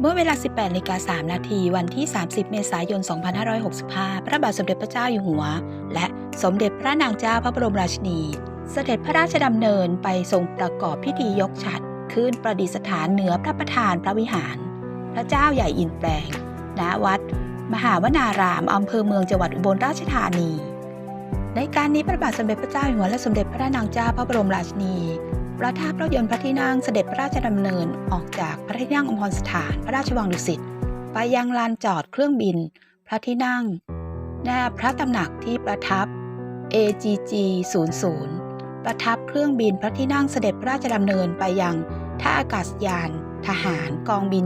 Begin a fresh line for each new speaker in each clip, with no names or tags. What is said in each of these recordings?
เมื่อเวลา 18นาฬิกา3นาที วันที่ 30 เมษายน 2565 พระบาทสมเด็จพระเจ้าอยู่หัว และสมเด็จพระนางเจ้าพระบรมราชินี เสด็จพระราชดำเนินไปทรงประกอบพิธียกฉัตรขึ้นประดิษฐานเหนือพระประธานพระวิหาร พระเจ้าใหญ่อินแปลง ณ วัด มหาวนาราม อำเภอเมืองจังหวัดอุบลราชธานี ในการนี้พระบาทสมเด็จพระเจ้าอยู่หัวและสมเด็จพระนางเจ้าพระบรมราชินี ประทับรถยนต์พระที่นั่งเสด็จพระราชดำเนินออกจากพระที่นั่งอมรสถานพระราชวังดุสิตไปยังลานจอดเครื่องบิน พระที่นั่งหน้าพระตำหนักที่ประทับ AGG 00ประทับเครื่องบินพระที่นั่งเสด็จพระราชดำเนินไปยังท่าอากาศยาน ทหารกองบิน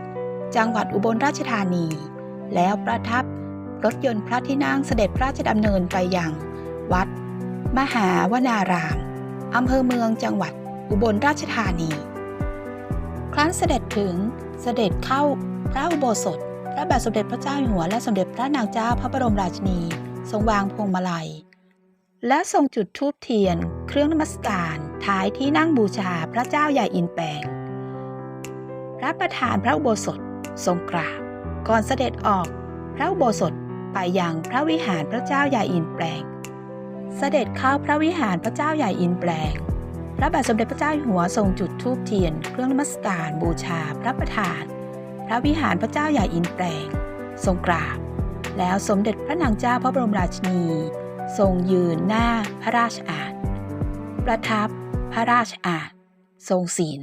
21 จังหวัดอุบลราชธานี แล้วประทับรถยนต์พระที่นั่งเสด็จพระราชดำเนินไปยัง วัด มหาวนาราม อำเภอเมืองจังหวัดอุบลราชธานี ครั้นเสด็จถึงเสด็จเข้าพระอุโบสถ พระบาทสมเด็จพระเจ้าอยู่หัวและสมเด็จพระนางเจ้าพระบรมราชินี ทรงวางพวงมาลัย และทรงจุดธูปเทียน เครื่องนมัสการท้ายที่นั่งบูชาพระเจ้าใหญ่อินแปลงพระประธานพระอุโบสถทรงกราบ ก่อนเสด็จออกพระอุโบสถไปยังพระวิหารพระเจ้าใหญ่อินแปลง เสด็จเข้าพระวิหารพระเจ้าใหญ่อินแปลง พระบาทสมเด็จพระเจ้าอยู่หัวทรงจุดธูปเทียน เครื่องนมัสการบูชาพระประธาน พระวิหารพระเจ้าใหญ่อินแปลง ทรงกราบ แล้วสมเด็จพระนางเจ้าพระบรมราชินี ทรงยืนหน้าพระราชอาณประทับพระราชอาณทรงศีล